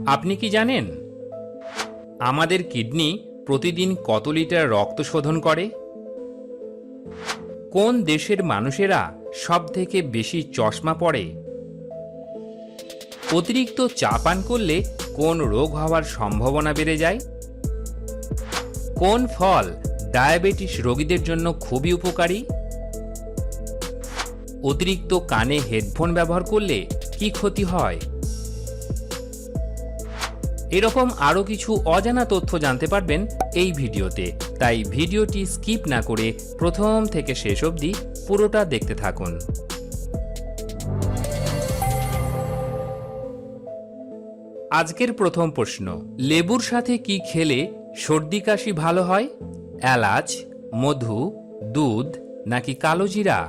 আপনি কি জানেন? আমাদের কিডনি প্রতিদিন কত লিটার রক্ত শোধন করে? কোন দেশের মানুষেরা সব থেকে বেশি চশমা পড়ে অতিরিক্ত চা পান করলে কোন রোগ হওয়ার সম্ভাবনা বেড়ে যায়? কোন ফল ডায়াবেটিস রোগীদের জন্য খুবই উপকারী? অতিরিক্ত কানে হেডফোন ব্যবহার করলে কি ক্ষতি হয়? এরকম আরও কিছু অজানা তথ্য জানতে পারবেন এই ভিডিওতে। তাই ভিডিওটি স্কিপ না করে প্রথম থেকে শেষ অবধি পুরোটা দেখতে থাকুন। আজকের প্রথম প্রশ্ন, লেবুর সাথে কি খেলে সর্দি কাশি ভালো হয়? এলাচ, মধু, দুধ নাকি কালো জিরা?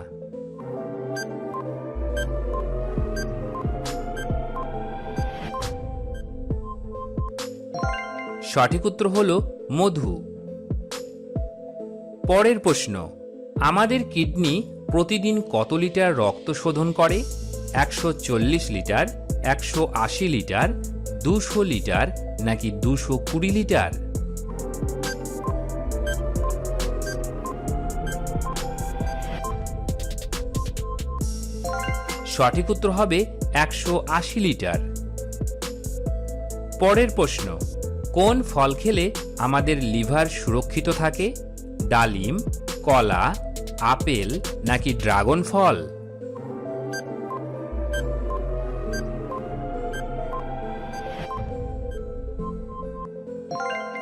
সঠিক উত্তর হল মধু। পরের প্রশ্ন, আমাদের কিডনি প্রতিদিন কত লিটার রক্ত শোধন করে? একশো চল্লিশ লিটার, একশো আশি লিটার, দুশো লিটার নাকি দুশো কুড়ি লিটার? সঠিক উত্তর হবে একশো আশি লিটার। পরের প্রশ্ন কোন ফল খেলে আমাদের লিভার সুরক্ষিত থাকে? ডালিম, কলা, আপেল নাকি ড্রাগন ফল?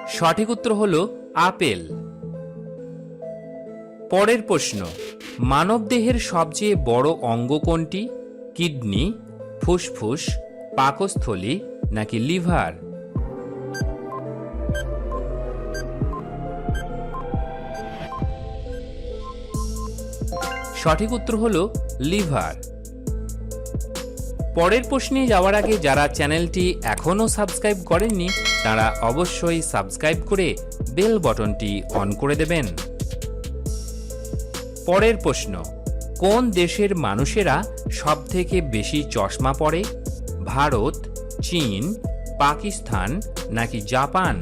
সঠিক উত্তর হল আপেল। পরের প্রশ্ন, মানবদেহের সবচেয়ে বড় অঙ্গ কোনটি? কিডনি, ফুসফুস, পাকস্থলী নাকি লিভার? সঠিক উত্তর হল লিভার। পরের প্রশ্নে যাওয়ার আগে যারা চ্যানেলটি এখনও সাবস্ক্রাইব করেননি, তারা অবশ্যই সাবস্ক্রাইব করে বেল বটনটি অন করে দেবেন। পরের প্রশ্ন, কোন দেশের মানুষেরা সবথেকে বেশি চশমা পরে? ভারত, চীন, পাকিস্তান নাকি জাপান?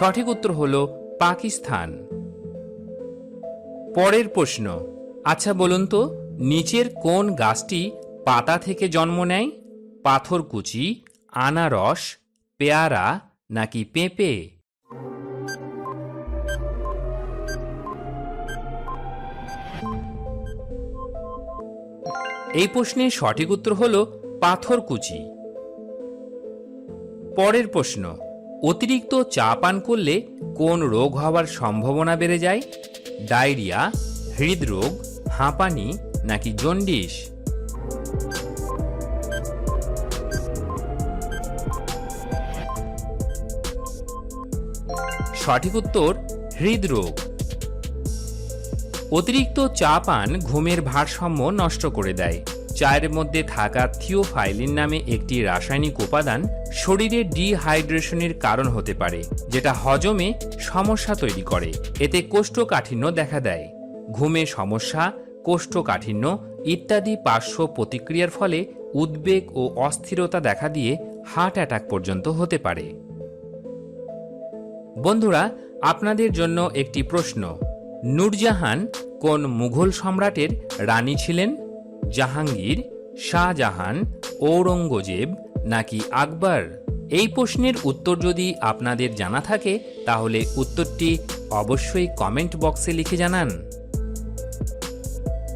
সঠিক উত্তর হল পাকিস্তান। পরের প্রশ্ন আচ্ছা বলুন তো, নিচের কোন গাছটি পাতা থেকে জন্ম নেয়? পাথরকুচি আনারস, পেয়ারা নাকি পেঁপে? এই প্রশ্নের সঠিক উত্তর হল পাথরকুচি পরের প্রশ্ন অতিরিক্ত চা পান করলে কোন রোগ হওয়ার সম্ভাবনা বেড়ে যায়? ডায়রিয়া, হৃদরোগ, হাঁপানি নাকি জন্ডিস? সঠিক উত্তর, হৃদরোগ। অতিরিক্ত চা পান ঘুমের ভারসাম্য নষ্ট করে দেয়। চায়ের মধ্যে থাকা থিওফাইলিন নামে একটি রাসায়নিক উপাদান শরীরে ডিহাইড্রেশনের কারণ হতে পারে, যেটা হজমে সমস্যা তৈরি করে। এতে কোষ্ঠকাঠিন্য দেখা দেয়। ঘুমে সমস্যা, কোষ্ঠকাঠিন্য ইত্যাদি পার্শ্ব প্রতিক্রিয়ার ফলে উদ্বেগ ও অস্থিরতা দেখা দিয়ে হার্ট অ্যাটাক পর্যন্ত হতে পারে। বন্ধুরা, আপনাদের জন্য একটি প্রশ্ন। নূরজাহান কোন মুঘল সম্রাটের রানী ছিলেন? জাহাঙ্গীর, শাহজাহান, ঔরঙ্গজেব নাকি আকবর? এই প্রশ্নের উত্তর যদি আপনাদের জানা থাকে, তাহলে উত্তরটি অবশ্যই কমেন্ট বক্সে লিখে জানান।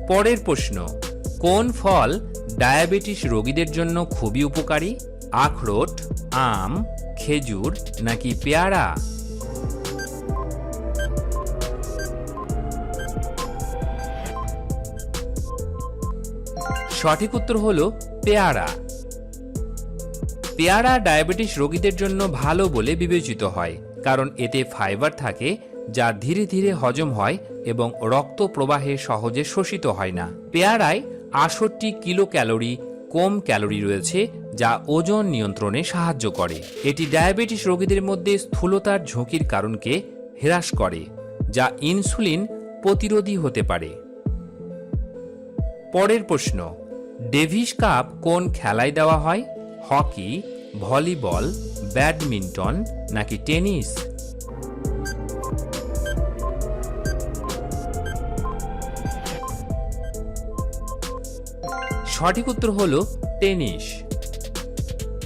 পরের প্রশ্ন, কোন ফল ডায়াবেটিস রোগীদের জন্য খুবই উপকারী? আখরোট, আম, খেজুর নাকি পেয়ারা? সঠিক উত্তর হল পেয়ারা। পেয়ারা ডায়াবেটিস রোগীদের জন্য ভালো বলে বিবেচিত হয়, কারণ এতে ফাইবার থাকে যা ধীরে ধীরে হজম হয় এবং রক্ত প্রবাহে সহজে শোষিত হয় না। পেয়ারায় আষট্টি কিলো ক্যালোরি কম ক্যালোরি রয়েছে, যা ওজন নিয়ন্ত্রণে সাহায্য করে। এটি ডায়াবেটিস রোগীদের মধ্যে স্থূলতার ঝুঁকির কারণকে হ্রাস করে, যা ইনসুলিন প্রতিরোধী হতে পারে। পরের প্রশ্ন ডেভিস কাপ কোন খেলায় দেওয়া হয়? হকি, ভলিবল, ব্যাডমিন্টন নাকি টেনিস? সঠিক উত্তর হল টেনিস।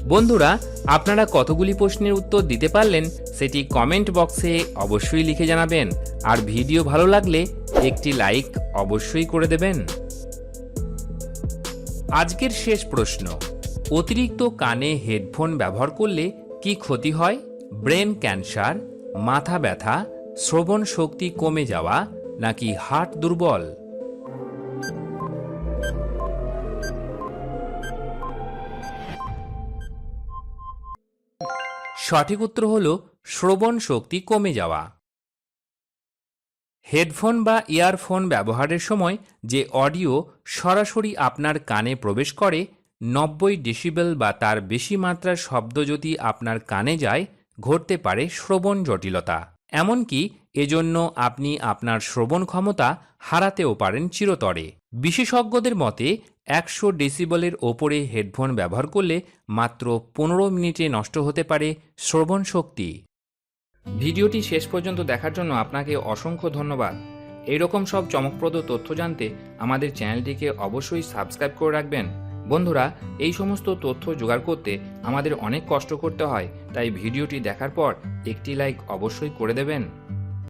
বন্ধুরা, আপনারা কতগুলি প্রশ্নের উত্তর দিতে পারলেন সেটি কমেন্ট বক্সে অবশ্যই লিখে জানাবেন। আর ভিডিও ভালো লাগলে একটি লাইক অবশ্যই করে দেবেন। আজকের শেষ প্রশ্ন। অতিরিক্ত কানে হেডফোন ব্যবহার করলে কি ক্ষতি হয়? ব্রেন ক্যান্সার, মাথা ব্যথা, শ্রবণ শক্তি কমে যাওয়া নাকি হার্ট দুর্বল? সঠিক উত্তর হল, শ্রবণ শক্তি কমে যাওয়া। হেডফোন বা ইয়ারফোন ব্যবহারের সময় যে অডিও সরাসরি আপনার কানে প্রবেশ করে, নব্বই ডেসিবেল বা তার বেশি মাত্রার শব্দ যদি আপনার কানে যায়, ঘটতে পারে শ্রবণ জটিলতা। এমনকি এজন্য আপনি আপনার শ্রবণ ক্ষমতা হারাতেও পারেন চিরতরে। বিশেষজ্ঞদের মতে, একশো ডেসিবলের ওপরে হেডফোন ব্যবহার করলে মাত্র পনেরো মিনিটে নষ্ট হতে পারে শ্রবণ শক্তি। ভিডিওটি শেষ পর্যন্ত দেখার জন্য আপনাকে অসংখ্য ধন্যবাদ। এইরকম সব চমকপ্রদ তথ্য জানতে আমাদের চ্যানেলটিকে অবশ্যই সাবস্ক্রাইব করে রাখবেন। বন্ধুরা, এই সমস্ত তথ্য জোগাড় করতে আমাদের অনেক কষ্ট করতে হয়, তাই ভিডিওটি দেখার পর একটি লাইক অবশ্যই করে দেবেন।